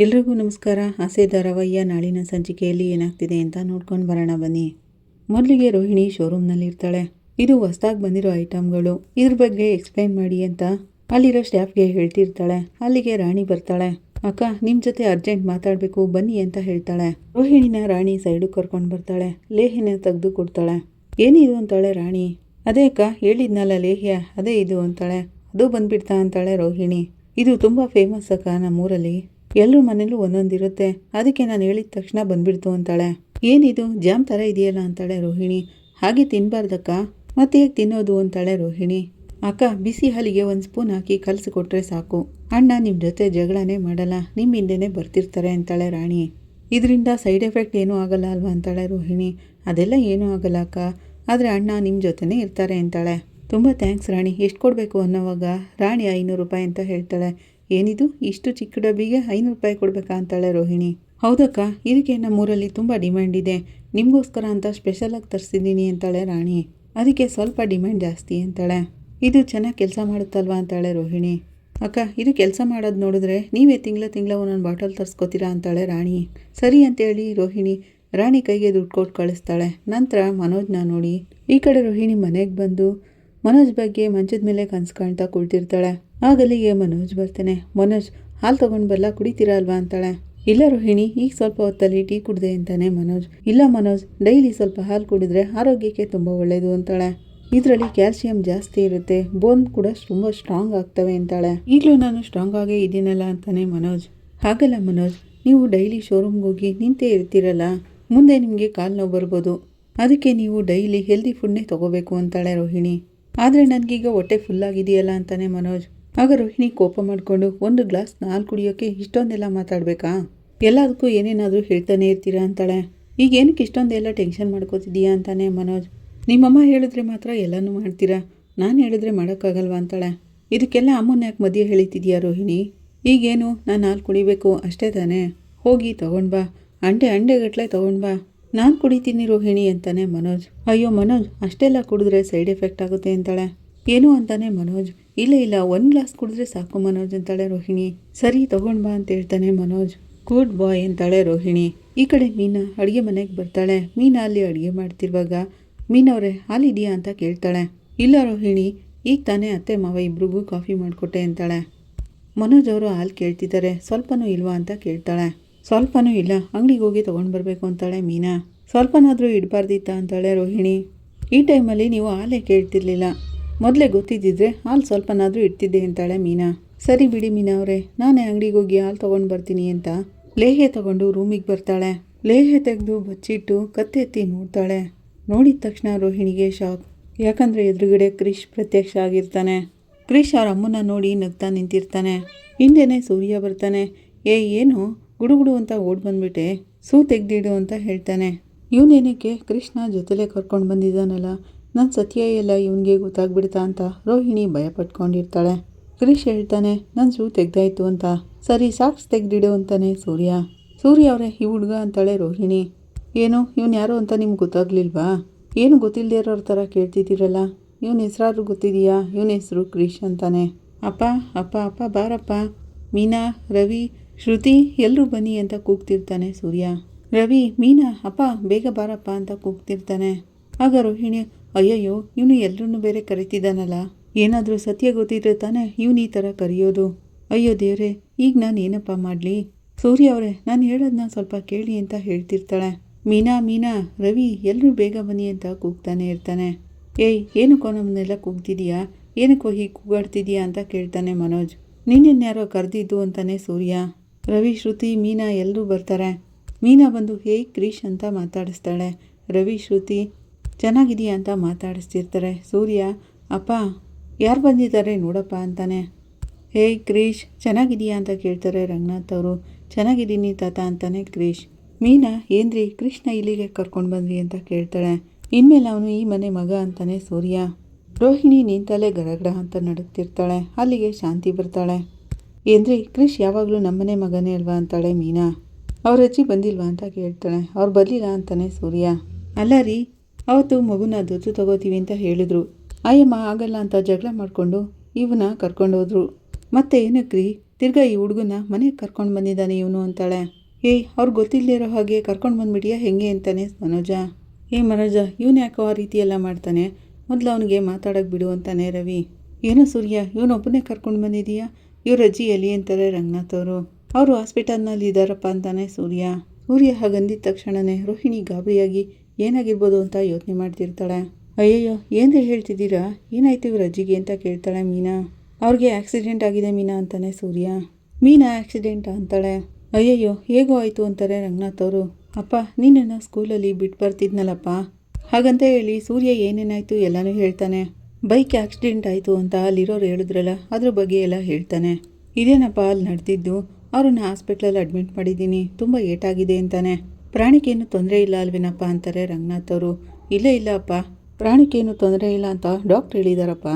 ಎಲ್ರಿಗೂ ನಮಸ್ಕಾರ. ಆಸೆ ಧಾರಾವಾಹಿಯ ನಾಳಿನ ಸಂಚಿಕೆಯಲ್ಲಿ ಏನಾಗ್ತಿದೆ ಅಂತ ನೋಡ್ಕೊಂಡು ಬರೋಣ ಬನ್ನಿ. ಮೊದಲಿಗೆ ರೋಹಿಣಿ ಶೋರೂಮ್ನಲ್ಲಿ ಇರ್ತಾಳೆ. ಇದು ಹೊಸ್ದಾಗಿ ಬಂದಿರೋ ಐಟಮ್ಗಳು. ಇದ್ರ ಬಗ್ಗೆ ಎಕ್ಸ್ಪ್ಲೈನ್ ಮಾಡಿ ಅಂತ ಅಲ್ಲಿರೋ ಸ್ಟಾಫ್ಗೆ ಹೇಳ್ತಿರ್ತಾಳೆ. ಅಲ್ಲಿಗೆ ರಾಣಿ ಬರ್ತಾಳೆ. ಅಕ್ಕ ನಿಮ್ಮ ಜೊತೆ ಅರ್ಜೆಂಟ್ ಮಾತಾಡಬೇಕು, ಬನ್ನಿ ಅಂತ ಹೇಳ್ತಾಳೆ. ರೋಹಿಣಿನ ರಾಣಿ ಸೈಡು ಕರ್ಕೊಂಡು ಬರ್ತಾಳೆ. ಲೇಹಿನ ತೆಗೆದು ಕೊಡ್ತಾಳೆ. ಏನಿದು? ಅಂತಾಳೆ ರಾಣಿ. ಅದೇ ಅಕ್ಕ, ಹೇಳಿದ್ನಲ್ಲ ಲೇಹ್ಯ. ಅದೇ ಇದು ಅಂತಾಳೆ. ಅದು ಬಂದ್ಬಿಡ್ತಾ ಅಂತಾಳೆ ರೋಹಿಣಿ. ಇದು ತುಂಬ ಫೇಮಸ್ ಅಕ್ಕ ನಮ್ಮೂರಲ್ಲಿ. ಎಲ್ಲರ ಮನೇಲೂ ಒಂದೊಂದಿರುತ್ತೆ ಅದಕ್ಕೆ ನಾನು ಹೇಳಿದ ತಕ್ಷಣ ಬಂದ್ಬಿಡ್ತು ಅಂತಾಳೆ. ಏನಿದು? ಜಾಮ್ ಥರ ಇದೆಯಲ್ಲ ಅಂತಾಳೆ ರೋಹಿಣಿ. ಹಾಗೆ ತಿನ್ನಬಾರ್ದಕ್ಕ ಮತ್ತೆ ಹೇಗೆ ತಿನ್ನೋದು ಅಂತಾಳೆ ರೋಹಿಣಿ. ಅಕ್ಕ, ಬಿಸಿ ಹಾಲಿಗೆ ಒಂದು ಸ್ಪೂನ್ ಹಾಕಿ ಕಲಸಿ ಕೊಟ್ರೆ ಸಾಕು. ಅಣ್ಣ ನಿಮ್ಮ ಜೊತೆ ಜಗಳನೇ ಮಾಡಲ್ಲ. ನಿಮ್ಮ ಹಿಂದೆನೇ ಬರ್ತಿರ್ತಾರೆ ಅಂತಾಳೆ ರಾಣಿ. ಇದರಿಂದ ಸೈಡ್ ಎಫೆಕ್ಟ್ ಏನೂ ಆಗಲ್ಲ ಅಲ್ವಾ ಅಂತಾಳೆ ರೋಹಿಣಿ. ಅದೆಲ್ಲ ಏನೂ ಆಗಲ್ಲ ಅಕ್ಕ. ಆದರೆ ಅಣ್ಣ ನಿಮ್ಮ ಜೊತೆನೇ ಇರ್ತಾರೆ ಅಂತಾಳೆ. ತುಂಬ ಥ್ಯಾಂಕ್ಸ್ ರಾಣಿ. ಎಷ್ಟು ಕೊಡಬೇಕು ಅನ್ನೋವಾಗ? ರಾಣಿ ಐನೂರು ರೂಪಾಯಿ ಅಂತ ಹೇಳ್ತಾಳೆ. ಏನಿದು? ಇಷ್ಟು ಚಿಕ್ಕ ಡಬ್ಬಿಗೆ ಐನೂರು ರೂಪಾಯಿ ಕೊಡಬೇಕಾ ಅಂತಾಳೆ ರೋಹಿಣಿ. ಹೌದಕ್ಕ, ಇದಕ್ಕೆ ನಮ್ಮೂರಲ್ಲಿ ತುಂಬ ಡಿಮ್ಯಾಂಡ್ ಇದೆ. ನಿಮಗೋಸ್ಕರ ಅಂತ ಸ್ಪೆಷಲಾಗಿ ತರಿಸಿದ್ದೀನಿ ಅಂತಾಳೆ ರಾಣಿ. ಅದಕ್ಕೆ ಸ್ವಲ್ಪ ಡಿಮ್ಯಾಂಡ್ ಜಾಸ್ತಿ ಅಂತಾಳೆ. ಇದು ಚೆನ್ನಾಗಿ ಕೆಲಸ ಮಾಡುತ್ತಲ್ವಾ ಅಂತಾಳೆ ರೋಹಿಣಿ. ಅಕ್ಕ, ಇದು ಕೆಲಸ ಮಾಡೋದು ನೋಡಿದ್ರೆ ನೀವೇ ತಿಂಗಳ ತಿಂಗಳ ಒಂದೊಂದು ಬಾಟಲ್ ತರಿಸ್ಕೋತೀರಾ ಅಂತಾಳೆ ರಾಣಿ. ಸರಿ ಅಂತೇಳಿ ರೋಹಿಣಿ ರಾಣಿ ಕೈಗೆ ದುಡ್ಡು ಕೊಟ್ಟು ಕಳಿಸ್ತಾಳೆ. ನಂತರ ಮನೋಜ್ನ ನೋಡಿ, ಈ ಕಡೆ ರೋಹಿಣಿ ಮನೆಗೆ ಬಂದು ಮನೋಜ್ ಬಗ್ಗೆ ಮಂಚದ ಮೇಲೆ ಕನ್ಸು ಕಾಣ್ತಾ ಕುಳ್ತಿರ್ತಾಳೆ. ಆಗಲಿಗೆ ಮನೋಜ್ ಬರ್ತೇನೆ. ಮನೋಜ್, ಹಾಲು ತಗೊಂಡು ಬರಲ್ಲ ಕುಡಿತೀರಾ ಅಲ್ವಾ ಅಂತಾಳೆ. ಇಲ್ಲ ರೋಹಿಣಿ, ಈಗ ಸ್ವಲ್ಪ ಹೊತ್ತಲ್ಲಿ ಟೀ ಕುಡಿದೆ ಅಂತಾನೆ ಮನೋಜ್. ಇಲ್ಲ ಮನೋಜ್, ಡೈಲಿ ಸ್ವಲ್ಪ ಹಾಲು ಕುಡಿದ್ರೆ ಆರೋಗ್ಯಕ್ಕೆ ತುಂಬ ಒಳ್ಳೆಯದು ಅಂತಾಳೆ. ಇದರಲ್ಲಿ ಕ್ಯಾಲ್ಸಿಯಂ ಜಾಸ್ತಿ ಇರುತ್ತೆ. ಬೋನ್ ಕೂಡ ತುಂಬ ಸ್ಟ್ರಾಂಗ್ ಆಗ್ತವೆ ಅಂತಾಳೆ. ಈಗಲೂ ನಾನು ಸ್ಟ್ರಾಂಗ್ ಆಗೇ ಇದ್ದೀನಲ್ಲ ಅಂತಾನೆ ಮನೋಜ್. ಹಾಗಲ್ಲ ಮನೋಜ್, ನೀವು ಡೈಲಿ ಶೋರೂಮ್ಗೆ ಹೋಗಿ ನಿಂತೇ ಇರ್ತೀರಲ್ಲ. ಮುಂದೆ ನಿಮಗೆ ಕಾಲು ನೋವು ಬರ್ಬೋದು. ಅದಕ್ಕೆ ನೀವು ಡೈಲಿ ಹೆಲ್ದಿ ಫುಡ್ನೇ ತಗೋಬೇಕು ಅಂತಾಳೆ ರೋಹಿಣಿ. ಆದರೆ ನನಗೀಗ ಹೊಟ್ಟೆ ಫುಲ್ ಆಗಿದೆಯಲ್ಲ ಅಂತಾನೆ ಮನೋಜ್. ಆಗ ರೋಹಿಣಿ ಕೋಪ ಮಾಡಿಕೊಂಡು, ಒಂದು ಗ್ಲಾಸ್ ನಾಲ್ಕು ಕುಡಿಯೋಕ್ಕೆ ಇಷ್ಟೊಂದೆಲ್ಲ ಮಾತಾಡಬೇಕಾ? ಎಲ್ಲದಕ್ಕೂ ಏನೇನಾದರೂ ಹೇಳ್ತಾನೆ ಇರ್ತೀರಾ ಅಂತಾಳೆ. ಈಗ ಏನಕ್ಕೆ ಇಷ್ಟೊಂದೆಲ್ಲ ಟೆನ್ಷನ್ ಮಾಡ್ಕೋತಿದ್ದೀಯಾ ಅಂತಾನೆ ಮನೋಜ್. ನಿಮ್ಮಮ್ಮ ಹೇಳಿದ್ರೆ ಮಾತ್ರ ಎಲ್ಲನೂ ಮಾಡ್ತೀರಾ? ನಾನು ಹೇಳಿದ್ರೆ ಮಾಡೋಕ್ಕಾಗಲ್ವಾ? ಅಂತಾಳೆ. ಇದಕ್ಕೆಲ್ಲ ಅಮ್ಮನ ಯಾಕೆ ಮದುವೆ ಹೇಳಿತಿದ್ಯಾ ರೋಹಿಣಿ? ಈಗೇನು? ನಾನು ಹಾಲು ಕುಡಿಬೇಕು, ಅಷ್ಟೇ ತಾನೇ. ಹೋಗಿ ತಗೊಂಡು ಬಾ. ಅಂಡೆ ಅಂಡೆಗಟ್ಲೆ ತಗೊಂಡು ಬಾ. ನಾನು ಕುಡಿತೀನಿ ರೋಹಿಣಿ ಅಂತಾನೆ ಮನೋಜ್. ಅಯ್ಯೋ ಮನೋಜ್, ಅಷ್ಟೆಲ್ಲ ಕುಡಿದ್ರೆ ಸೈಡ್ ಎಫೆಕ್ಟ್ ಆಗುತ್ತೆ ಅಂತಾಳೆ. ಏನು ಅಂತಾನೆ ಮನೋಜ್. ಇಲ್ಲ ಇಲ್ಲ, ಒಂದು ಗ್ಲಾಸ್ ಕುಡಿದ್ರೆ ಸಾಕು ಮನೋಜ್ ಅಂತಾಳೆ ರೋಹಿಣಿ. ಸರಿ, ತಗೊಂಡ್ ಬಾ ಅಂತ ಹೇಳ್ತಾನೆ ಮನೋಜ್. ಗುಡ್ ಬಾಯ್ ಅಂತಾಳೆ ರೋಹಿಣಿ. ಈ ಕಡೆ ಮೀನಾ ಅಡುಗೆ ಮನೆಗೆ ಬರ್ತಾಳೆ. ಮೀನಾ ಅಲ್ಲಿ ಅಡುಗೆ ಮಾಡ್ತಿರುವಾಗ ಮೀನವ್ರೆ ಹಾಲಿದೆಯಾ ಅಂತ ಕೇಳ್ತಾಳೆ. ಇಲ್ಲ ರೋಹಿಣಿ, ಈಗ ತಾನೇ ಅತ್ತೆ, ಮಾವ ಇಬ್ರಿಗೂ ಕಾಫಿ ಮಾಡಿಕೊಟ್ಟೆ ಅಂತಾಳೆ. ಮನೋಜ್ ಅವರು ಹಾಲು ಕೇಳ್ತಿದ್ದಾರೆ. ಸ್ವಲ್ಪನೂ ಇಲ್ವಾ ಅಂತ ಕೇಳ್ತಾಳೆ. ಸ್ವಲ್ಪನೂ ಇಲ್ಲ. ಅಂಗಡಿಗೆ ಹೋಗಿ ತೊಗೊಂಡು ಬರಬೇಕು ಅಂತಾಳೆ ಮೀನಾ. ಸ್ವಲ್ಪನಾದರೂ ಇಡಬಾರ್ದಿತ್ತ ಅಂತಾಳೆ ರೋಹಿಣಿ. ಈ ಟೈಮಲ್ಲಿ ನೀವು ಹಾಲೇ ಕೇಳ್ತಿರ್ಲಿಲ್ಲ. ಮೊದಲೇ ಗೊತ್ತಿದ್ದಿದ್ರೆ ಹಾಲು ಸ್ವಲ್ಪನಾದರೂ ಇಡ್ತಿದ್ದೆ ಅಂತಾಳೆ ಮೀನಾ. ಸರಿ ಬಿಡಿ ಮೀನಾ ಅವರೇ, ನಾನೇ ಅಂಗಡಿಗೆ ಹೋಗಿ ಹಾಲು ತೊಗೊಂಡು ಬರ್ತೀನಿ ಅಂತ ಲೇಹೆ ತಗೊಂಡು ರೂಮಿಗೆ ಬರ್ತಾಳೆ. ಲೇಹೆ ತೆಗೆದು ಬಚ್ಚಿಟ್ಟು ಕತ್ತೆತ್ತಿ ನೋಡ್ತಾಳೆ. ನೋಡಿದ ತಕ್ಷಣ ರೋಹಿಣಿಗೆ ಶಾಕ್. ಯಾಕಂದರೆ ಎದುರುಗಡೆ ಕ್ರಿಶ್ ಪ್ರತ್ಯಕ್ಷ ಆಗಿರ್ತಾನೆ. ಕ್ರಿಶ್ ಅವ್ರ ಅಮ್ಮನ ನೋಡಿ ನಗ್ತಾ ನಿಂತಿರ್ತಾನೆ. ಹಿಂದೆನೇ ಸೂರ್ಯ ಬರ್ತಾನೆ. ಏ ಏನು? ಗುಡುಗುಡು ಅಂತ ಓಡ್ ಬಂದ್ಬಿಟ್ಟೆ. ಸೂ ತೆಗ್ದಿಡು ಅಂತ ಹೇಳ್ತಾನೆ. ಇವನೇನಕ್ಕೆ ಕೃಷ್ಣ ಜೊತೆಲೆ ಕರ್ಕೊಂಡು ಬಂದಿದ್ದಾನಲ್ಲ. ನನ್ನ ಸತ್ಯ ಎಲ್ಲ ಇವನಿಗೆ ಗೊತ್ತಾಗ್ಬಿಡ್ತಾ ಅಂತ ರೋಹಿಣಿ ಭಯ ಪಟ್ಕೊಂಡಿರ್ತಾಳೆ ಕ್ರಿಶ್ ಹೇಳ್ತಾನೆ ನನ್ನ ಸೂ ತೆಗ್ದಾಯ್ತು ಅಂತ. ಸರಿ, ಸಾಕ್ಸ್ ತೆಗ್ದಿಡು ಅಂತಾನೆ ಸೂರ್ಯ. ಸೂರ್ಯ ಅವರೇ, ಈ ಹುಡುಗ ಅಂತಾಳೆ ರೋಹಿಣಿ. ಏನು, ಇವನು ಯಾರು ಅಂತ ನಿಮ್ಗೆ ಗೊತ್ತಾಗ್ಲಿಲ್ವಾ? ಏನು ಗೊತ್ತಿಲ್ಲದೆ ಇರೋರ ಥರ ಕೇಳ್ತಿದ್ದೀರಲ್ಲ? ಇವನ ಹೆಸರಾದ್ರೂ ಗೊತ್ತಿದೆಯಾ? ಇವನ ಹೆಸರು ಕ್ರಿಶ್ ಅಂತಾನೆ. ಅಪ್ಪ ಅಪ್ಪ ಅಪ್ಪ, ಬಾರಪ್ಪ. ಮೀನಾ, ರವಿ ಶ್ರುತಿ, ಎಲ್ಲರೂ ಬನ್ನಿ ಅಂತ ಕೂಗ್ತಿರ್ತಾನೆ ಸೂರ್ಯ. ರವಿ, ಮೀನಾ, ಅಪ್ಪ, ಬೇಗ ಬಾರಪ್ಪ ಅಂತ ಕೂಗ್ತಿರ್ತಾನೆ. ಆಗ ರೋಹಿಣಿ, ಅಯ್ಯಯ್ಯೋ, ಇವನು ಎಲ್ಲರನ್ನೂ ಬೇರೆ ಕರಿತಿದ್ದಾನಲ್ಲ. ಏನಾದರೂ ಸತ್ಯ ಗೊತ್ತಿದ್ರೆ ತಾನೆ ಇವನು ಈ ಥರ ಕರೆಯೋದು. ಅಯ್ಯೋ ದೇವ್ರೆ, ಈಗ ನಾನು ಏನಪ್ಪ ಮಾಡಲಿ? ಸೂರ್ಯ ಅವರೇ, ನಾನು ಹೇಳೋದನ್ನ ಸ್ವಲ್ಪ ಕೇಳಿ ಅಂತ ಹೇಳ್ತಿರ್ತಾಳೆ. ಮೀನಾ ಮೀನಾ, ರವಿ ಎಲ್ಲರೂ ಬೇಗ ಬನ್ನಿ ಅಂತ ಕೂಗ್ತಾನೆ ಇರ್ತಾನೆ. ಏಯ್, ಏನಕ್ಕೋ ನಮ್ಮನ್ನೆಲ್ಲ ಕೂಗ್ತಿದೀಯಾ? ಏನಕ್ಕೋ ಹೀಗೆ ಕೂಗಾಡ್ತಿದೀಯಾ ಅಂತ ಕೇಳ್ತಾನೆ ಮನೋಜ್. ನಿನ್ನೆನ್ಯಾರೋ ಕರೆದಿದ್ದು ಅಂತಾನೆ ಸೂರ್ಯ. ರವಿ, ಶ್ರುತಿ, ಮೀನಾ ಎಲ್ಲರೂ ಬರ್ತಾರೆ. ಮೀನಾ ಬಂದು, ಹೇ, ಕ್ರೀಶ್ ಅಂತ ಮಾತಾಡಿಸ್ತಾಳೆ. ರವಿ, ಶ್ರುತಿ ಚೆನ್ನಾಗಿದೆಯಾ ಅಂತ ಮಾತಾಡಿಸ್ತಿರ್ತಾರೆ. ಸೂರ್ಯ, ಅಪ್ಪ, ಯಾರು ಬಂದಿದ್ದಾರೆ ನೋಡಪ್ಪ ಅಂತಾನೆ. ಹೇ, ಕ್ರೀಶ್ ಚೆನ್ನಾಗಿದೆಯಾ ಅಂತ ಕೇಳ್ತಾರೆ ರಂಗನಾಥ್ ಅವರು. ಚೆನ್ನಾಗಿದ್ದೀನಿ ತಾತ ಅಂತಾನೆ ಕ್ರೀಶ್. ಮೀನಾ, ಏನ್ರಿ, ಕೃಷ್ಣ ಇಲ್ಲಿಗೆ ಕರ್ಕೊಂಡು ಬಂದ್ರಿ ಅಂತ ಕೇಳ್ತಾಳೆ. ಇನ್ಮೇಲೆ ಅವನು, ಈ ಮನೆ ಮಗ ಅಂತಾನೆ ಸೂರ್ಯ. ರೋಹಿಣಿ ನಿಂತಲೇ ಗರಗಡ ಅಂತ ನಡುತ್ತಿರ್ತಾಳೆ ಅಲ್ಲಿಗೆ ಶಾಂತಿ ಬರ್ತಾಳೆ. ಏನ್ರಿ ಕ್ರಿಶ್ ಯಾವಾಗಲೂ ನಮ್ಮನೆ ಮಗನೇ ಅಲ್ವಾ ಅಂತಾಳೆ ಮೀನಾ? ಅವ್ರ ಅಜ್ಜಿ ಬಂದಿಲ್ವಾ ಅಂತ ಕೇಳ್ತಾಳೆ. ಅವ್ರು ಬರಲಿಲ್ಲ ಅಂತಾನೆ ಸೂರ್ಯ. ಅಲ್ಲ ರೀ, ಅವತ್ತು ಮಗುನ ದತ್ತು ತಗೋತೀವಿ ಅಂತ ಹೇಳಿದ್ರು. ಆಯಮ್ಮ, ಆಗಲ್ಲ ಅಂತ ಜಗಳ ಮಾಡಿಕೊಂಡು ಇವನ ಕರ್ಕೊಂಡೋದ್ರು. ಮತ್ತೆ ಏನಕ್ರಿ, ತಿರ್ಗಾ ಈ ಹುಡುಗನ ಮನೆಗೆ ಕರ್ಕೊಂಡು ಬಂದಿದ್ದಾನೆ ಇವನು ಅಂತಾಳೆ. ಏಯ್ ಅವ್ರು ಗೊತ್ತಿಲ್ಲದೆ ಇರೋ ಹಾಗೆ ಕರ್ಕೊಂಡು ಬಂದ್ಬಿಟ್ಟಿಯಾ ಹೆಂಗೆ ಅಂತಾನೆ ಮನೋಜ. ಏ ಮನೋಜ, ಇವನು ಯಾಕೋ ಆ ರೀತಿ ಎಲ್ಲ ಮಾಡ್ತಾನೆ? ಮೊದಲು ಅವನಿಗೆ ಮಾತಾಡೋಕೆ ಬಿಡು ಅಂತಾನೆ ರವಿ. ಏನೋ ಸೂರ್ಯ, ಇವನೊಬ್ಬನೇ ಕರ್ಕೊಂಡು ಬಂದಿದೀಯಾ? ಇವ್ರ ಅಜ್ಜಿ ಎಲ್ಲಿ ಅಂತಾರೆ ರಂಗನಾಥ್ ಅವರು. ಅವರು ಹಾಸ್ಪಿಟಲ್ನಲ್ಲಿ ಇದ್ದಾರಪ್ಪ ಅಂತಾನೆ ಸೂರ್ಯ. ಸೂರ್ಯ ಹಾಗಂದಿದ ತಕ್ಷಣನೇ ರೋಹಿಣಿ ಗಾಬರಿಯಾಗಿ ಏನಾಗಿರ್ಬೋದು ಅಂತ ಯೋಚನೆ ಮಾಡ್ತಿರ್ತಾಳೆ. ಅಯ್ಯಯ್ಯೋ, ಏನ್ರಿ ಹೇಳ್ತಿದ್ದೀರಾ? ಏನಾಯ್ತು ಇವ್ರ ಅಜ್ಜಿಗೆ ಅಂತ ಕೇಳ್ತಾಳೆ ಮೀನಾ. ಅವ್ರಿಗೆ ಆಕ್ಸಿಡೆಂಟ್ ಆಗಿದೆ ಮೀನಾ ಅಂತಾನೆ ಸೂರ್ಯ. ಮೀನಾ ಆಕ್ಸಿಡೆಂಟ್ ಅಂತಾಳೆ. ಅಯ್ಯಯ್ಯೋ, ಹೇಗೋ ಆಯಿತು ಅಂತಾರೆ ರಂಗನಾಥ್ ಅವರು. ಅಪ್ಪ, ನೀನನ್ನು ಸ್ಕೂಲಲ್ಲಿ ಬಿಟ್ಟು ಬರ್ತಿದ್ನಲ್ಲಪ್ಪ. ಹಾಗಂತ ಹೇಳಿ ಸೂರ್ಯ ಏನೇನಾಯಿತು ಎಲ್ಲನೂ ಹೇಳ್ತಾನೆ. ಬೈಕ್ ಆಕ್ಸಿಡೆಂಟ್ ಆಯಿತು ಅಂತ ಅಲ್ಲಿರೋರು ಹೇಳಿದ್ರಲ್ಲ, ಅದ್ರ ಬಗ್ಗೆ ಎಲ್ಲ ಹೇಳ್ತಾನೆ. ಇದೇನಪ್ಪ, ಅಲ್ಲಿ ನಡೆದಿದ್ದು? ಅವ್ರನ್ನ ಹಾಸ್ಪಿಟ್ಲಲ್ಲಿ ಅಡ್ಮಿಟ್ ಮಾಡಿದ್ದೀನಿ, ತುಂಬ ಏಟಾಗಿದೆ ಅಂತಾನೆ. ಪ್ರಾಣಿಕೇನು ತೊಂದರೆ ಇಲ್ಲ ಅಲ್ವೇನಪ್ಪ ಅಂತಾರೆ ರಂಗನಾಥ್ ಅವರು. ಇಲ್ಲ ಇಲ್ಲ ಅಪ್ಪ ಪ್ರಾಣಿಕೇನು ತೊಂದರೆ ಇಲ್ಲ ಅಂತ ಡಾಕ್ಟ್ರ್ ಹೇಳಿದಾರಪ್ಪ.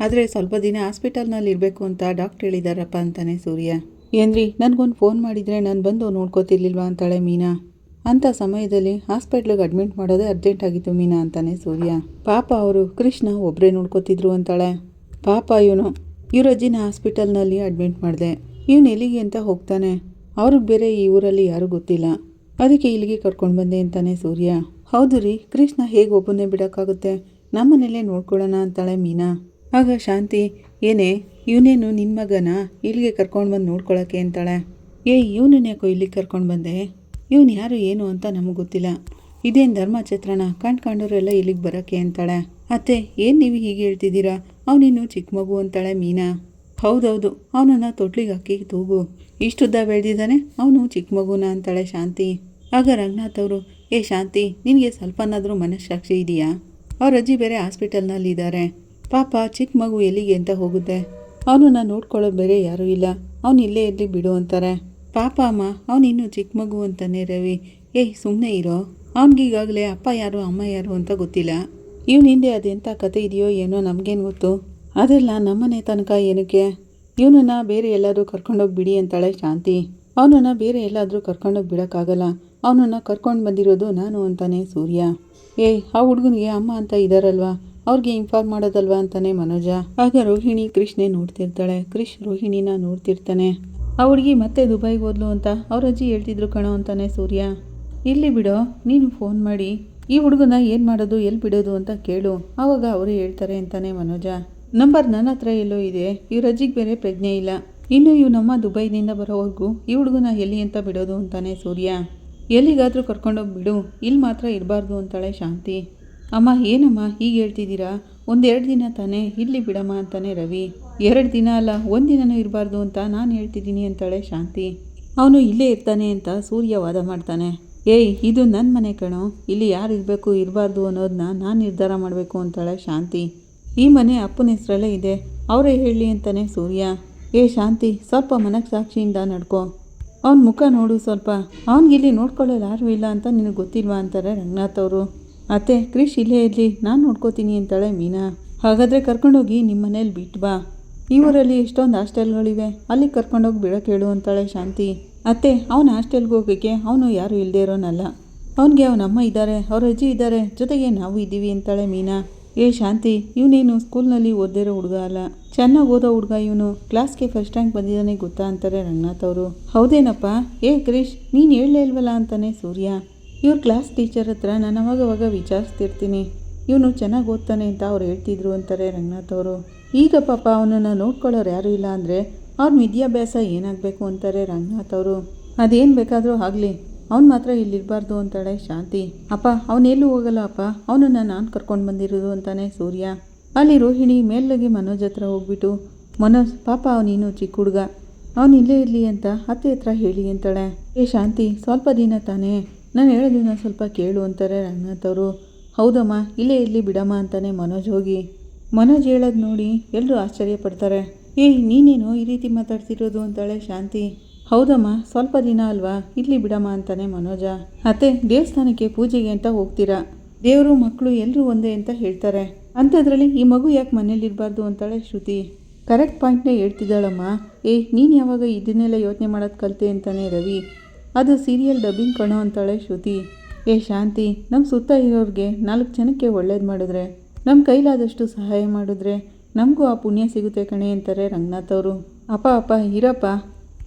ಆದರೆ ಸ್ವಲ್ಪ ದಿನ ಹಾಸ್ಪಿಟಲ್ನಲ್ಲಿ ಇರಬೇಕು ಅಂತ ಡಾಕ್ಟ್ರ್ ಹೇಳಿದಾರಪ್ಪ ಅಂತಾನೆ ಸೂರ್ಯ. ಏನ್ರಿ, ನನಗೊಂದು ಫೋನ್ ಮಾಡಿದರೆ ನಾನು ಬಂದು ನೋಡ್ಕೋತಿರ್ಲಿಲ್ವಾ ಅಂತಾಳೆ ಮೀನಾ. ಅಂಥ ಸಮಯದಲ್ಲಿ ಹಾಸ್ಪಿಟ್ಲಿಗೆ ಅಡ್ಮಿಟ್ ಮಾಡೋದೇ ಅರ್ಜೆಂಟ್ ಆಗಿತ್ತು ಮೀನಾ ಅಂತಾನೆ ಸೂರ್ಯ. ಪಾಪ ಅವರು, ಕೃಷ್ಣ ಒಬ್ಬರೇ ನೋಡ್ಕೋತಿದ್ರು ಅಂತಾಳೆ. ಪಾಪ ಇವನು ಇವರಜ್ಜಿನ ಹಾಸ್ಪಿಟಲ್ನಲ್ಲಿ ಅಡ್ಮಿಟ್ ಮಾಡಿದೆ. ಇವನು ಎಲ್ಲಿಗೆ ಅಂತ ಹೋಗ್ತಾನೆ. ಅವ್ರಿಗೆ ಬೇರೆ ಈ ಊರಲ್ಲಿ ಯಾರೂ ಗೊತ್ತಿಲ್ಲ. ಅದಕ್ಕೆ ಇಲ್ಲಿಗೆ ಕರ್ಕೊಂಡು ಬಂದೆ ಅಂತಾನೆ ಸೂರ್ಯ. ಹೌದು ರೀ, ಕೃಷ್ಣ ಹೇಗೆ ಒಬ್ಬನೇ ಬಿಡೋಕ್ಕಾಗುತ್ತೆ? ನಮ್ಮನೇಲೇ ನೋಡ್ಕೊಳ್ಳೋಣ ಅಂತಾಳೆ ಮೀನಾ. ಆಗ ಶಾಂತಿ, ಏನೇ, ಇವನೇನು ನಿನ್ನ ಮಗನ? ಇಲ್ಲಿಗೆ ಕರ್ಕೊಂಡು ಬಂದು ನೋಡ್ಕೊಳ್ಳೋಕೆ ಅಂತಾಳೆ. ಏಯ್ ಇವನನ್ನ ಯಾಕೋ ಇಲ್ಲಿಗೆ ಕರ್ಕೊಂಡು ಬಂದೆ? ಇವನು ಯಾರು ಏನು ಅಂತ ನಮಗೆ ಗೊತ್ತಿಲ್ಲ. ಇದೇನು ಧರ್ಮ ಚಿತ್ರಣ ಕಂಡ್ಕೊಂಡವರೆಲ್ಲ ಇಲ್ಲಿಗೆ ಬರೋಕ್ಕೆ ಅಂತಾಳೆ. ಅತ್ತೆ, ಏನು ನೀವು ಹೀಗೆ ಹೇಳ್ತಿದ್ದೀರಾ? ಅವನಿನ್ನು ಚಿಕ್ಕ ಮಗು ಅಂತಾಳೆ ಮೀನಾ. ಹೌದೌದು, ಅವನನ್ನು ತೊಟ್ಲಿಗೆ ಹಾಕಿ ತೂಗು. ಇಷ್ಟುದ್ದ ಬೆಳೆದಿದ್ದಾನೆ, ಅವನು ಚಿಕ್ಕ ಮಗುನ ಅಂತಾಳೆ ಶಾಂತಿ. ಆಗ ರಂಗನಾಥ್ ಅವರು, ಏ ಶಾಂತಿ, ನಿನಗೆ ಸ್ವಲ್ಪನಾದರೂ ಮನಸ್ಸಾಕ್ಷಿ ಇದೆಯಾ? ಅವ್ರ ಅಜ್ಜಿ ಬೇರೆ ಹಾಸ್ಪಿಟಲ್ನಲ್ಲಿ ಇದ್ದಾರೆ ಪಾಪ ಚಿಕ್ಕ ಮಗು ಎಲ್ಲಿಗೆ ಅಂತ ಹೋಗುತ್ತೆ? ಅವನನ್ನು ನೋಡ್ಕೊಳ್ಳೋ ಬೇರೆ ಯಾರೂ ಇಲ್ಲ. ಅವನು ಇಲ್ಲೇ ಇರಲಿ ಬಿಡು ಅಂತಾರೆ. ಪಾಪ ಅಮ್ಮ ಅವನಿನ್ನೂ ಚಿಕ್ಕ ಮಗು ಅಂತಾನೆ ರವಿ. ಏಯ್ ಸುಮ್ಮನೆ ಇರೋ. ಅವನಿಗೀಗಾಗಲೇ ಅಪ್ಪ ಯಾರು, ಅಮ್ಮ ಯಾರು ಅಂತ ಗೊತ್ತಿಲ್ಲ. ಇವನ ಹಿಂದೆ ಅದೆಂಥ ಕತೆ ಇದೆಯೋ ಏನೋ ನಮಗೇನು ಗೊತ್ತು? ಅದೆಲ್ಲ ನಮ್ಮನೆ ತನಕ ಏನಕ್ಕೆ? ಇವನನ್ನು ಬೇರೆ ಎಲ್ಲಾದರೂ ಕರ್ಕೊಂಡೋಗಿ ಬಿಡಿ ಅಂತಾಳೆ ಶಾಂತಿ. ಅವನನ್ನು ಬೇರೆ ಎಲ್ಲಾದರೂ ಕರ್ಕೊಂಡೋಗಿ ಬಿಡೋಕ್ಕಾಗಲ್ಲ. ಅವನನ್ನು ಕರ್ಕೊಂಡು ಬಂದಿರೋದು ನಾನು ಅಂತಾನೆ ಸೂರ್ಯ. ಏಯ್, ಆ ಹುಡುಗನಿಗೆ ಅಮ್ಮ ಅಂತ ಇದ್ದಾರಲ್ವಾ ಅವ್ರಿಗೆ ಇನ್ಫಾರ್ಮ್ ಮಾಡೋದಲ್ವಾ ಅಂತಾನೆ ಮನೋಜ. ಆಗ ರೋಹಿಣಿ ಕೃಷ್ಣೆ ನೋಡ್ತಿರ್ತಾಳೆ. ಕೃಷ್ ರೋಹಿಣಿನ ನೋಡ್ತಿರ್ತಾನೆ. ಆ ಹುಡುಗಿ ಮತ್ತೆ ದುಬೈಗೆ ಹೋದ್ಲು ಅಂತ ಅವ್ರ ಅಜ್ಜಿ ಹೇಳ್ತಿದ್ರು ಕಣೋ ಅಂತಾನೆ ಸೂರ್ಯ. ಇಲ್ಲಿ ಬಿಡೋ, ನೀನು ಫೋನ್ ಮಾಡಿ. ಈ ಹುಡುಗನ ಏನು ಮಾಡೋದು, ಎಲ್ಲಿ ಬಿಡೋದು ಅಂತ ಕೇಳು. ಆವಾಗ ಅವರು ಹೇಳ್ತಾರೆ ಅಂತಾನೆ ಮನೋಜ. ನಂಬರ್ ನನ್ನ ಹತ್ರ ಎಲ್ಲೋ ಇದೆ. ಇವ್ರ ಅಜ್ಜಿಗೆ ಬೇರೆ ಪ್ರಜ್ಞೆ ಇಲ್ಲ. ಇನ್ನು ಇವ್ನಮ್ಮ ದುಬೈನಿಂದ ಬರೋವರೆಗೂ ಈ ಹುಡುಗನ ಎಲ್ಲಿ ಅಂತ ಬಿಡೋದು ಅಂತಾನೆ ಸೂರ್ಯ. ಎಲ್ಲಿಗಾದರೂ ಕರ್ಕೊಂಡೋಗಿ ಬಿಡು. ಇಲ್ಲಿ ಮಾತ್ರ ಇರಬಾರ್ದು ಅಂತಾಳೆ ಶಾಂತಿ. ಅಮ್ಮ, ಏನಮ್ಮ ಹೀಗೆ ಹೇಳ್ತಿದ್ದೀರಾ? ಒಂದೆರಡು ದಿನ ತಾನೇ? ಇಲ್ಲಿ ಬಿಡಮ್ಮ ಅಂತಾನೆ ರವಿ. ಎರಡು ದಿನ ಅಲ್ಲ, ಒಂದು ದಿನನೂ ಇರಬಾರ್ದು ಅಂತ ನಾನು ಹೇಳ್ತಿದ್ದೀನಿ ಅಂತಾಳೆ ಶಾಂತಿ. ಅವನು ಇಲ್ಲೇ ಇರ್ತಾನೆ ಅಂತ ಸೂರ್ಯ ವಾದ ಮಾಡ್ತಾನೆ. ಏಯ್, ಇದು ನನ್ನ ಮನೆ ಕಣೋ. ಇಲ್ಲಿ ಯಾರು ಇರಬೇಕು, ಇರಬಾರ್ದು ಅನ್ನೋದನ್ನ ನಾನು ನಿರ್ಧಾರ ಮಾಡಬೇಕು ಅಂತಾಳೆ ಶಾಂತಿ. ಈ ಮನೆ ಅಪ್ಪನ ಹೆಸರಲ್ಲೇ ಇದೆ. ಅವರೇ ಹೇಳಿ ಅಂತಾನೆ ಸೂರ್ಯ. ಏ ಶಾಂತಿ, ಸ್ವಲ್ಪ ಮನಕ್ಕೆ ಸಾಕ್ಷಿಯಿಂದ ನಡ್ಕೊ. ಅವನ ಮುಖ ನೋಡು ಸ್ವಲ್ಪ. ಅವನಿಗಿಲ್ಲಿ ನೋಡ್ಕೊಳ್ಳೋರು ಯಾರೂ ಇಲ್ಲ ಅಂತ ನಿನಗೆ ಗೊತ್ತಿಲ್ವಾ ಅಂತಾರೆ ರಂಗನಾಥ್ ಅವರು. ಅತ್ತೆ, ಕ್ರಿಶ್ ಇಲ್ಲೇ ಇರಲಿ, ನಾನು ನೋಡ್ಕೋತೀನಿ ಅಂತಾಳೆ ಮೀನಾ. ಹಾಗಾದರೆ ಕರ್ಕೊಂಡೋಗಿ ನಿಮ್ಮ ಮನೇಲಿ ಬಿಟ್ಟು ಬಾ. ಈ ಊರಲ್ಲಿ ಎಷ್ಟೊಂದು ಹಾಸ್ಟೆಲ್ಗಳಿವೆ, ಅಲ್ಲಿ ಕರ್ಕೊಂಡೋಗಿ ಬಿಡೋಕೆ ಹೇಳು ಅಂತಾಳೆ ಶಾಂತಿ. ಅತ್ತೆ, ಅವನ ಹಾಸ್ಟೆಲ್ಗೆ ಹೋಗೋಕ್ಕೆ ಅವನು ಯಾರೂ ಇಲ್ಲದೆ ಇರೋನಲ್ಲ. ಅವನಿಗೆ ಅವನ ಅಮ್ಮ ಇದ್ದಾರೆ ಅವ್ರ ಅಜ್ಜಿ ಇದ್ದಾರೆ ಜೊತೆಗೆ ನಾವು ಇದ್ದೀವಿ ಅಂತಾಳೆ ಮೀನಾ. ಏ ಶಾಂತಿ, ಇವನೇನು ಸ್ಕೂಲ್ನಲ್ಲಿ ಓದಿರೋ ಹುಡುಗ ಅಲ್ಲ. ಚೆನ್ನಾಗಿ ಓದೋ ಹುಡುಗ ಇವನು. ಕ್ಲಾಸ್ಗೆ ಫಸ್ಟ್ ರ್ಯಾಂಕ್ ಬಂದಿದ್ದಾನೆ ಗೊತ್ತಾ ಅಂತಾರೆ ರಂಗನಾಥ್ ಅವರು. ಹೌದೇನಪ್ಪ? ಏ ಕ್ರಿಶ್, ನೀನು ಹೇಳಲೇ ಇಲ್ವಲ್ಲ ಅಂತಾನೆ ಸೂರ್ಯ. ಇವ್ರ ಕ್ಲಾಸ್ ಟೀಚರ್ ಹತ್ರ ನಾನು ಅವಾಗವಾಗ ವಿಚಾರಿಸ್ತಿರ್ತೀನಿ. ಇವನು ಚೆನ್ನಾಗಿ ಓದ್ತಾನೆ ಅಂತ ಅವ್ರು ಹೇಳ್ತಿದ್ರು ಅಂತಾರೆ ರಂಗನಾಥ್ ಅವರು. ಈಗ ಪಾಪ ಅವನನ್ನು ನೋಡ್ಕೊಳ್ಳೋರು ಯಾರೂ ಇಲ್ಲ ಅಂದರೆ ಅವ್ನ ವಿದ್ಯಾಭ್ಯಾಸ ಏನಾಗಬೇಕು ಅಂತಾರೆ ರಂಗನಾಥ್ ಅವರು. ಅದೇನು ಬೇಕಾದರೂ ಆಗಲಿ, ಅವ್ನು ಮಾತ್ರ ಇಲ್ಲಿರಬಾರ್ದು ಅಂತಾಳೆ ಶಾಂತಿ. ಅಪ್ಪ ಅವನೆಲ್ಲೂ ಹೋಗಲ್ಲ ಅಪ್ಪ, ಅವನನ್ನು ನಾನು ಕರ್ಕೊಂಡು ಬಂದಿರೋದು ಅಂತಾನೆ ಸೂರ್ಯ. ಅಲ್ಲಿ ರೋಹಿಣಿ ಮೇಲಾಗಿ ಮನೋಜ್ ಹತ್ರ ಹೋಗ್ಬಿಟ್ಟು, ಮನೋಜ್, ಪಾಪ ಅವನೇನು ಚಿಕ್ಕ ಹುಡುಗ. ಅವನಿಲ್ಲೇ ಇರಲಿ ಅಂತ ಅತ್ತೆ ಹತ್ರ ಹೇಳಿ ಅಂತಾಳೆ. ಏ ಶಾಂತಿ, ಸ್ವಲ್ಪ ದಿನ ತಾನೇ. ನಾನು ಹೇಳೋದನ್ನ ಸ್ವಲ್ಪ ಕೇಳು ಅಂತಾರೆ ರಂಗನಾಥವರು ಹೌದಮ್ಮ, ಇಲ್ಲೇ ಇಲ್ಲಿ ಬಿಡಮ್ಮ ಅಂತಾನೆ ಮನೋಜ್ ಹೋಗಿ. ಮನೋಜ್ ಹೇಳೋದು ನೋಡಿ ಎಲ್ಲರೂ ಆಶ್ಚರ್ಯ ಪಡ್ತಾರೆ. ಏಯ್, ನೀನೇನು ಈ ರೀತಿ ಮಾತಾಡ್ತಿರೋದು ಅಂತಾಳೆ ಶಾಂತಿ. ಹೌದಮ್ಮ, ಸ್ವಲ್ಪ ದಿನ ಅಲ್ವಾ? ಇಲ್ಲಿ ಬಿಡಮ್ಮ ಅಂತಾನೆ ಮನೋಜ. ಅತ್ತೆ, ದೇವಸ್ಥಾನಕ್ಕೆ ಪೂಜೆಗೆ ಅಂತ ಹೋಗ್ತೀರಾ? ದೇವರು ಮಕ್ಕಳು ಎಲ್ಲರೂ ಒಂದೇ ಅಂತ ಹೇಳ್ತಾರೆ. ಅಂಥದ್ರಲ್ಲಿ ಈ ಮಗು ಯಾಕೆ ಮನೇಲಿರಬಾರ್ದು ಅಂತಾಳೆ ಶ್ರುತಿ. ಕರೆಕ್ಟ್ ಪಾಯಿಂಟ್ನೇ ಹೇಳ್ತಿದ್ದಾಳಮ್ಮ. ಏಯ್, ನೀನು ಯಾವಾಗ ಇದನ್ನೆಲ್ಲ ಯೋಚನೆ ಮಾಡೋದು ಕಲಿತೆ ಅಂತಾನೆ ರವಿ. ಅದು ಸೀರಿಯಲ್ ಡಬ್ಬಿಂಗ್ ಕಣೋ ಅಂತಾಳೆ ಶ್ರುತಿ. ಏ ಶಾಂತಿ ನಮ್ಮ ಸುತ್ತ ಇರೋರಿಗೆ ನಾಲ್ಕು ಜನಕ್ಕೆ ಒಳ್ಳೇದು ಮಾಡಿದ್ರೆ ನಮ್ಮ ಕೈಲಾದಷ್ಟು ಸಹಾಯ ಮಾಡಿದ್ರೆ ನಮಗೂ ಆ ಪುಣ್ಯ ಸಿಗುತ್ತೆ ಕಣೆ ಅಂತಾರೆ ರಂಗನಾಥ್ ಅವರು. ಅಪ್ಪ ಅಪ್ಪ, ಇರಪ್ಪ.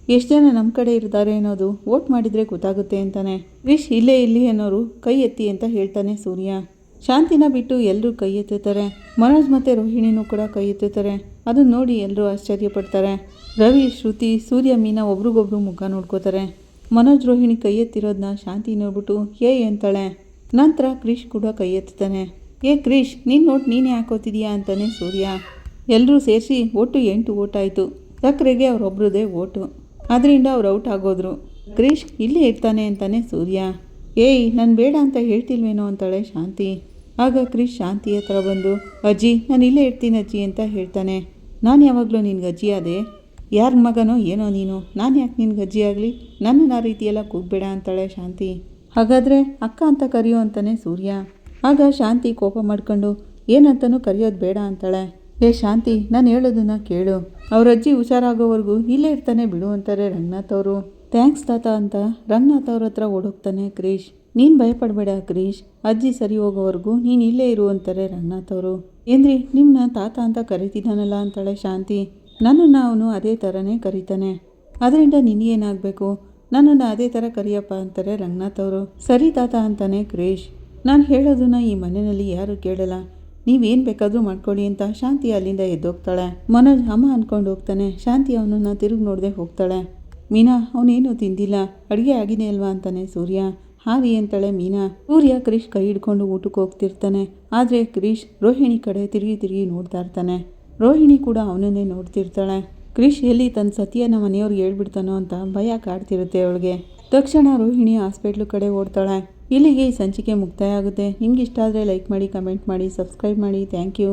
ಎಷ್ಟು ಜನ ನಮ್ಮ ಕಡೆ ಇರ್ತಾರೆ ಅನ್ನೋದು ವೋಟ್ ಮಾಡಿದರೆ ಗೊತ್ತಾಗುತ್ತೆ ಅಂತಾನೆ. ವಿಶ್ ಇಲ್ಲೇ ಇಲ್ಲಿ ಅನ್ನೋರು ಕೈ ಎತ್ತಿ ಅಂತ ಹೇಳ್ತಾನೆ ಸೂರ್ಯ. ಶಾಂತಿನ ಬಿಟ್ಟು ಎಲ್ಲರೂ ಕೈ ಎತ್ತುತ್ತಾರೆ. ಮನೋಜ್ ಮತ್ತು ರೋಹಿಣಿನೂ ಕೂಡ ಕೈ ಎತ್ತುತ್ತಾರೆ. ಅದನ್ನ ನೋಡಿ ಎಲ್ಲರೂ ಆಶ್ಚರ್ಯಪಡ್ತಾರೆ. ರವಿ, ಶ್ರುತಿ, ಸೂರ್ಯ, ಮೀನಾ ಒಬ್ರಿಗೊಬ್ರು ಮುಖ ನೋಡ್ಕೋತಾರೆ. ಮನೋಜ್ ರೋಹಿಣಿ ಕೈ ಎತ್ತಿರೋದನ್ನ ಶಾಂತಿ ನೋಡ್ಬಿಟ್ಟು ಏ ಅಂತಾಳೆ ನಂತರ ಕ್ರಿಶ್ ಕೂಡ ಕೈ ಎತ್ತಾನೆ ಏ ಕ್ರಿಶ್ ನೀನು ನೋಟ್ ನೀನೇ ಹಾಕೋತಿದೀಯಾ? ಅಂತಾನೆ ಸೂರ್ಯ. ಎಲ್ಲರೂ ಸೇರಿಸಿ ಒಟ್ಟು ಎಂಟು ಓಟ್ ಆಯಿತು ಸಕ್ಕರೆಗೆ ಅವರೊಬ್ರದೇ ಓಟು. ಅದರಿಂದ ಅವ್ರು ಔಟ್ ಆಗೋದ್ರು. ಕ್ರಿಶ್ ಇಲ್ಲೇ ಇರ್ತಾನೆ, ಅಂತಾನೆ ಸೂರ್ಯ. ಏಯ್, ನಾನು ಬೇಡ ಅಂತ ಹೇಳ್ತಿಲ್ವೇನೋ? ಅಂತಾಳೆ ಶಾಂತಿ. ಆಗ ಕ್ರಿಶ್ ಶಾಂತಿ ಹತ್ರ ಬಂದು, ಅಜ್ಜಿ, ನಾನು ಇಲ್ಲೇ ಇರ್ತೀನಿ ಅಜ್ಜಿ, ಅಂತ ಹೇಳ್ತಾನೆ. ನಾನು ಯಾವಾಗಲೂ ನಿನ್ಗೆ ಅಜ್ಜಿ ಆದೆ. ಯಾರ ಮಗನೋ ಏನೋ ನೀನು, ನಾನು ಯಾಕೆ ನಿನ್ಗೆ ಅಜ್ಜಿ ಆಗಲಿ? ನನ್ನ ಆ ರೀತಿಯೆಲ್ಲ ಕೂಗಬೇಡ ಅಂತಾಳೆ ಶಾಂತಿ. ಹಾಗಾದರೆ ಅಕ್ಕ ಅಂತ ಕರೆಯೋ ಅಂತಾನೆ ಸೂರ್ಯ. ಆಗ ಶಾಂತಿ ಕೋಪ ಮಾಡ್ಕೊಂಡು, ಏನಂತನೂ ಕರೆಯೋದು ಬೇಡ ಅಂತಾಳೆ. ಏ ಶಾಂತಿ, ನಾನು ಹೇಳೋದನ್ನ ಕೇಳು. ಅವ್ರ ಅಜ್ಜಿ ಹುಷಾರಾಗೋವರೆಗೂ ಇಲ್ಲೇ ಇರ್ತಾನೆ ಬಿಡು ಅಂತಾರೆ ರಂಗನಾಥ್ ಅವರು. ಥ್ಯಾಂಕ್ಸ್ ತಾತ ಅಂತ ರಂಗನಾಥ್ ಅವ್ರ ಹತ್ರ ಓಡೋಗ್ತಾನೆ ಕ್ರೀಶ್. ನೀನು ಭಯಪಡಬೇಡ ಕ್ರೀಶ್. ಅಜ್ಜಿ ಸರಿ ಹೋಗೋವರೆಗೂ ನೀನು ಇಲ್ಲೇ ಇರು ಅಂತಾರೆ ರಂಗನಾಥ್ ಅವರು. ಏನ್ರಿ ನಿಮ್ಮನ್ನ ತಾತ ಅಂತ ಕರಿತಿದ್ದಾನಲ್ಲ ಅಂತಾಳೆ ಶಾಂತಿ. ನನ್ನನ್ನು ಅವನು ಅದೇ ಥರನೇ ಕರೀತಾನೆ. ಅದರಿಂದ ನಿನಗೇನಾಗಬೇಕು ನನ್ನನ್ನು ಅದೇ ಥರ ಕರಿಯಪ್ಪ ಅಂತಾರೆ ರಂಗನಾಥ್ ಅವರು. ಸರಿ ತಾತ ಅಂತಾನೆ ಕ್ರೇಶ್. ನಾನು ಹೇಳೋದನ್ನ ಈ ಮನೆಯಲ್ಲಿ ಯಾರೂ ಕೇಳಲ್ಲ. ನೀವೇನು ಬೇಕಾದರೂ ಮಾಡ್ಕೊಳ್ಳಿ ಅಂತ ಶಾಂತಿ ಅಲ್ಲಿಂದ ಎದ್ದೋಗ್ತಾಳೆ. ಮನೋಜ್ ಅಮ್ಮ ಅನ್ಕೊಂಡು ಹೋಗ್ತಾನೆ. ಶಾಂತಿ ಅವನನ್ನು ತಿರುಗಿ ನೋಡದೆ ಹೋಗ್ತಾಳೆ. ಮೀನಾ, ಅವನೇನು ತಿಂದಿಲ್ಲ. ಅಡುಗೆ ಆಗಿದೆ ಅಲ್ವಾ ಅಂತಾನೆ ಸೂರ್ಯ. ಹಾರಿ ಅಂತಾಳೆ ಮೀನಾ. ಸೂರ್ಯ, ಕ್ರಿಶ್ ಕೈ ಹಿಡ್ಕೊಂಡು ಊಟಕ್ಕೆ ಹೋಗ್ತಿರ್ತಾನೆ. ಆದರೆ ಕ್ರಿಶ್ ರೋಹಿಣಿ ಕಡೆ ತಿರುಗಿ ತಿರುಗಿ ನೋಡ್ತಾ ಇರ್ತಾನೆ. ರೋಹಿಣಿ ಕೂಡ ಅವನನ್ನೇ ನೋಡ್ತಿರ್ತಾಳೆ. ಕ್ರಿಶ್ ಎಲ್ಲಿ ತನ್ನ ಸತಿಯನ್ನ ಮನೆಯವ್ರಿಗೆ ಹೇಳ್ಬಿಡ್ತಾನೋ ಅಂತ ಭಯ ಕಾಡ್ತಿರುತ್ತೆ ಅವಳಿಗೆ. ತಕ್ಷಣ ರೋಹಿಣಿ ಹಾಸ್ಪಿಟ್ಲು ಕಡೆ ಓಡ್ತಾಳೆ. ಇಲ್ಲಿಗೆ ಈ ಸಂಚಿಕೆ ಮುಕ್ತಾಯ ಆಗುತ್ತೆ. ನಿಮ್ಗೆ ಇಷ್ಟ ಆದರೆ ಲೈಕ್ ಮಾಡಿ, ಕಮೆಂಟ್ ಮಾಡಿ, ಸಬ್ಸ್ಕ್ರೈಬ್ ಮಾಡಿ. Thank you.